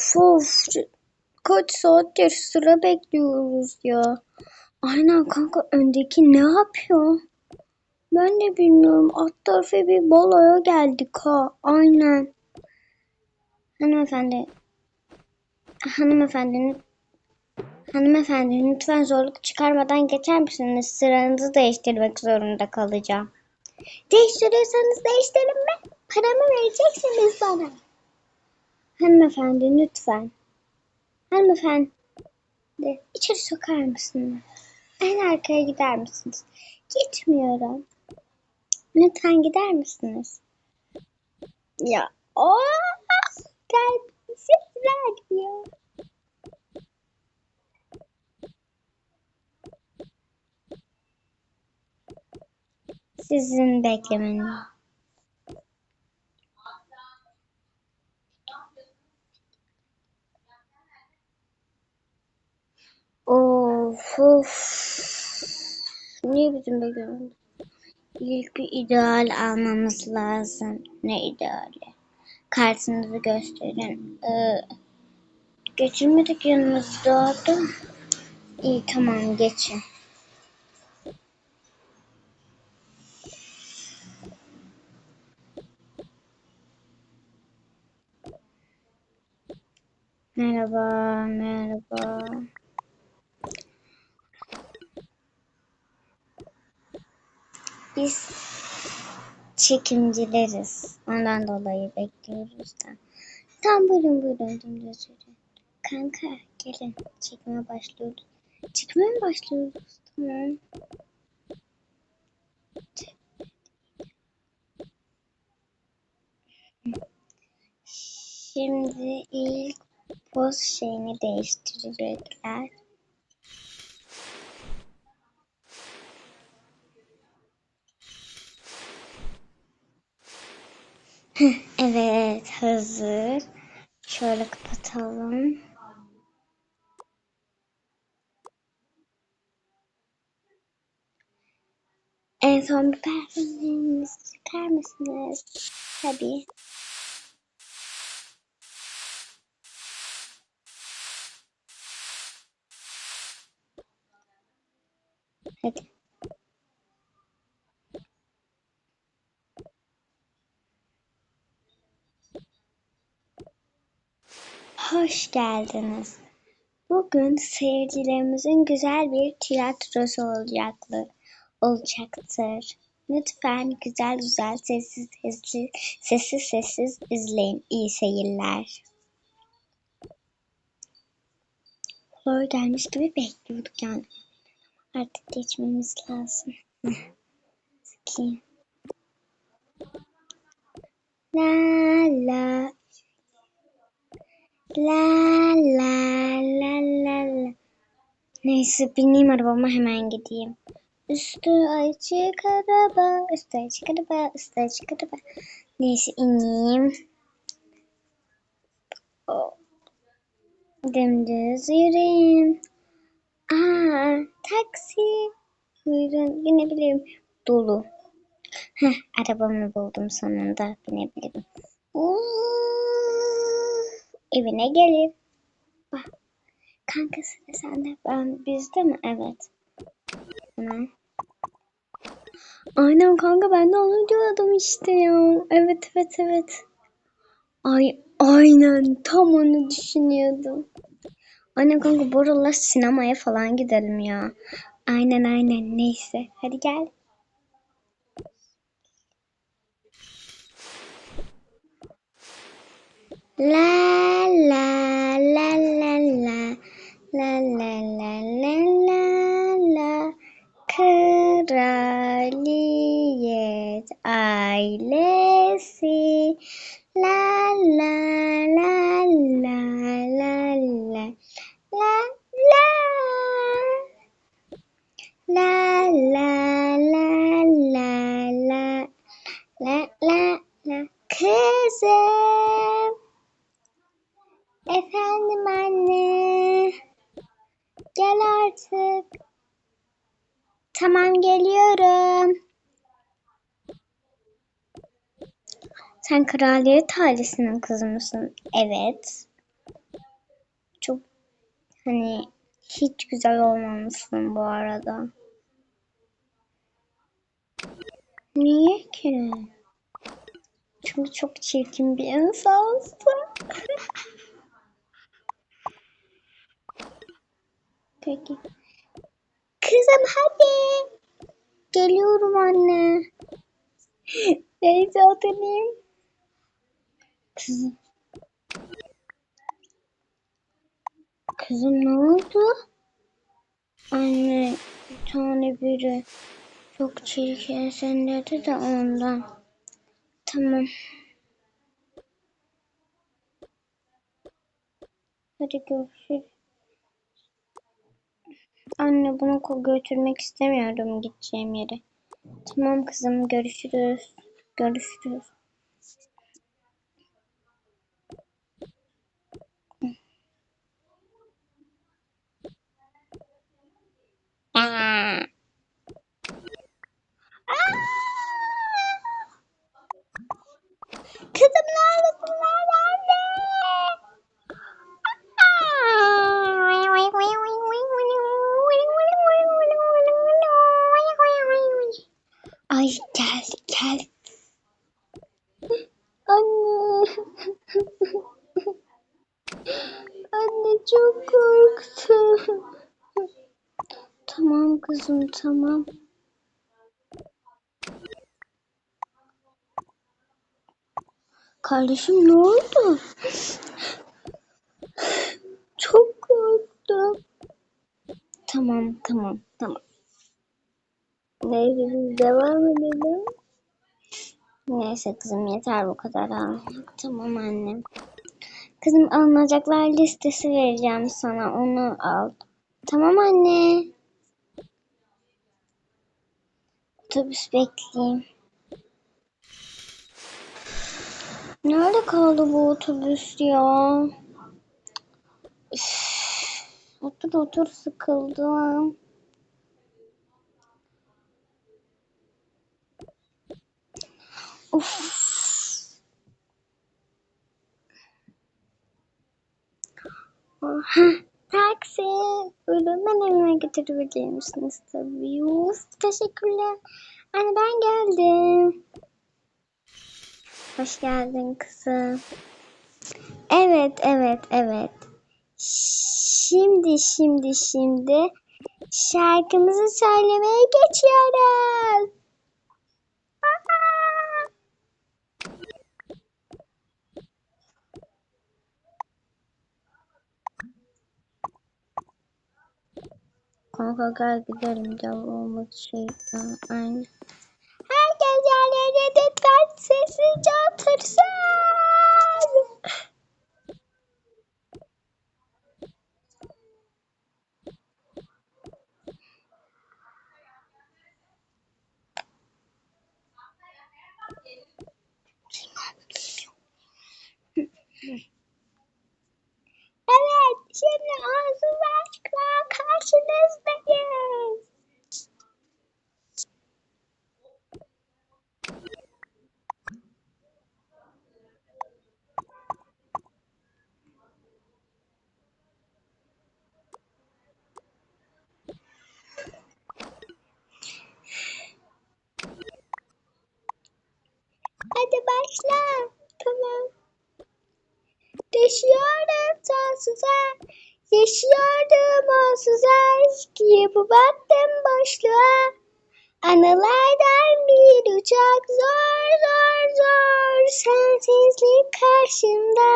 Of of. Kaç saattir sıra bekliyoruz ya. Aynen kanka öndeki ne yapıyor? Ben de bilmiyorum. Alt tarafı bir baloya geldik ha. Aynen. Hanımefendi. Hanımefendi. Hanımefendi lütfen zorluk çıkarmadan geçer misiniz? Sıranızı değiştirmek zorunda kalacağım. Değiştiriyorsanız değiştirin mi? Paramı vereceksiniz bana. Hanımefendi lütfen. Hanımefendi. içeri sokar mısınız? En arkaya gider misiniz? Gitmiyorum. Lütfen gider misiniz? Ya o kalbimiz vermiyor. Sizin beklemeniz. Of. Niye bizim beklememiz? İlk ideal almamız lazım. Ne ideali? Kartınızı gösterin. Ee, geçirmedik yanımızda da. İyi tamam geçin. Merhaba, merhaba. Biz çekimcileriz. Ondan dolayı bekliyoruz da. Tamam buyurun buyurun dümdüz yürüyün. Kanka gelin çekime başlıyoruz. Çekime mi başlıyoruz? Tamam. Şimdi ilk poz şeyini değiştirecekler. Evet hazır. Şöyle kapatalım. En son bir performansınızı çıkar mısınız? Tabii. Hadi. Hoş geldiniz. Bugün seyircilerimizin güzel bir tiyatrosu olacaktır. olacaktır. Lütfen güzel güzel sessiz sessiz sessiz sessiz izleyin. İyi seyirler. Flor gelmiş gibi bekliyorduk yani. Artık geçmemiz lazım. Sıkayım. La la La la la la la. Neyse bineyim arabama hemen gideyim. Üstü açık araba, üstü açık araba, üstü açık araba. Neyse ineyim. Dümdüz yürüyeyim. Aa, taksi. Buyurun binebilirim. Dolu. Heh, arabamı buldum sonunda binebilirim. Evine gelir. Bak. Kanka sıra sende. Ben bizde mi? Evet. Hemen. Aynen kanka ben de onu diyordum işte ya. Evet evet evet. Ay aynen tam onu düşünüyordum. Aynen kanka bu aralar sinemaya falan gidelim ya. Aynen aynen neyse. Hadi gel. La Sen kraliyet ailesinin kızı mısın? Evet. Hani hiç güzel olmamışsın bu arada. Niye ki? Çünkü çok çirkin bir insansın. Peki. Kızım hadi. Geliyorum anne. Neyse oturayım. Kızım. Kızım ne oldu? Anne bir tane biri çok çirkinsin dedi de ondan. Tamam. Hadi görüşürüz. Anne bunu götürmek istemiyorum gideceğim yere. Tamam kızım görüşürüz. Görüşürüz. Aa. Kızım neredesin? Nerede? Ay gel gel. Anne. Anne çok korktum. Tamam kızım tamam. Kardeşim ne oldu? Çok korktum. Tamam tamam tamam. Neyse biz devam edelim. Neyse kızım yeter bu kadar ağlamak. Tamam annem. Kızım alınacaklar listesi vereceğim sana. Onu al. Tamam anne. Otobüs bekleyeyim. Nerede kaldı bu otobüs ya? Üf. Otur otur sıkıldım. Of. Taksi. Ben evime götürebilir misiniz tabii. Uf, teşekkürler. Anne ben geldim. Hoş geldin kızım. Evet, evet, evet. Şimdi, şimdi, şimdi şarkımızı söylemeye geçiyoruz. Aa! Kanka gel gidelim devamlı şey aynı. Herkes yerlerine lütfen sessizce otursun. Evet, şimdi Arzu ve Aşk'la karşınızdayız. Başla. Tamam. Düşüyorum sonsuza. Yaşıyordum onsuz aşk. Yapıp attım boşluğa. Anılardan bir uçak zor zor zor. Sensizlik karşımda.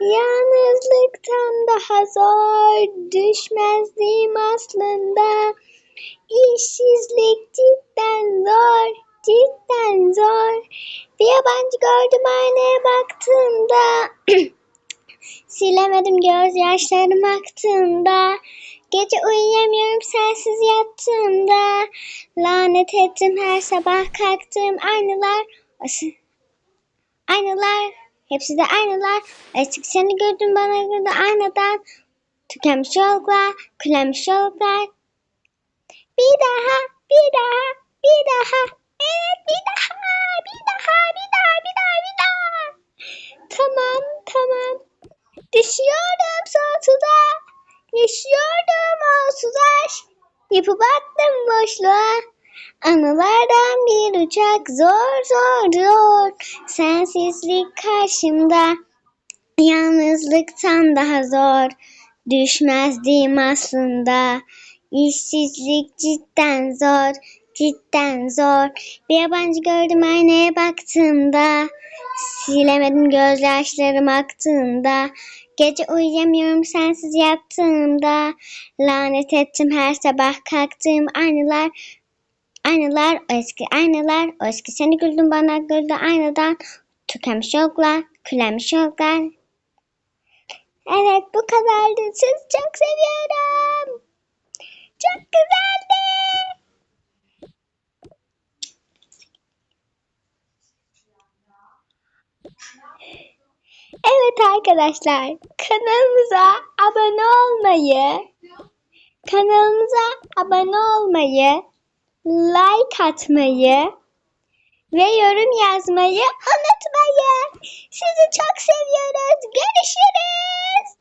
Yalnızlıktan daha zor. Düşmezdim aslında. İşsizlik cidden zor. Cidden zor. Bir yabancı gördüm aynaya baktığımda. Silemedim gözyaşlarım aktığında. Gece uyuyamıyorum sensiz yattığımda. Lanet ettim her sabah kalktım aynalar. Aynalar. Hepsi de aynalar. Artık seni gördüm bana gördü aynadan. Tükenmiş yollar, külenmiş yollar. Bir daha, bir daha, bir daha. Yapıp attım boşluğa. Anılardan bir uçak zor zor zor. Sensizlik karşımda. Yalnızlıktan daha zor. Düşmezdim aslında. İşsizlik cidden zor. Cidden zor. Bir yabancı gördüm aynaya baktığımda. Silemedim gözyaşlarım aktığında. Gece uyuyamıyorum sensiz yattığımda. Lanet ettim her sabah kalktığım anılar. Aynalar, o eski aynalar, o eski seni güldün bana güldü aynadan. Tükenmiş yollar, külenmiş yollar. Evet bu kadardı. Sizi çok seviyorum. Çok güzeldi. Evet arkadaşlar kanalımıza abone olmayı, kanalımıza abone olmayı, like atmayı ve yorum yazmayı unutmayın. Sizi çok seviyoruz. Görüşürüz.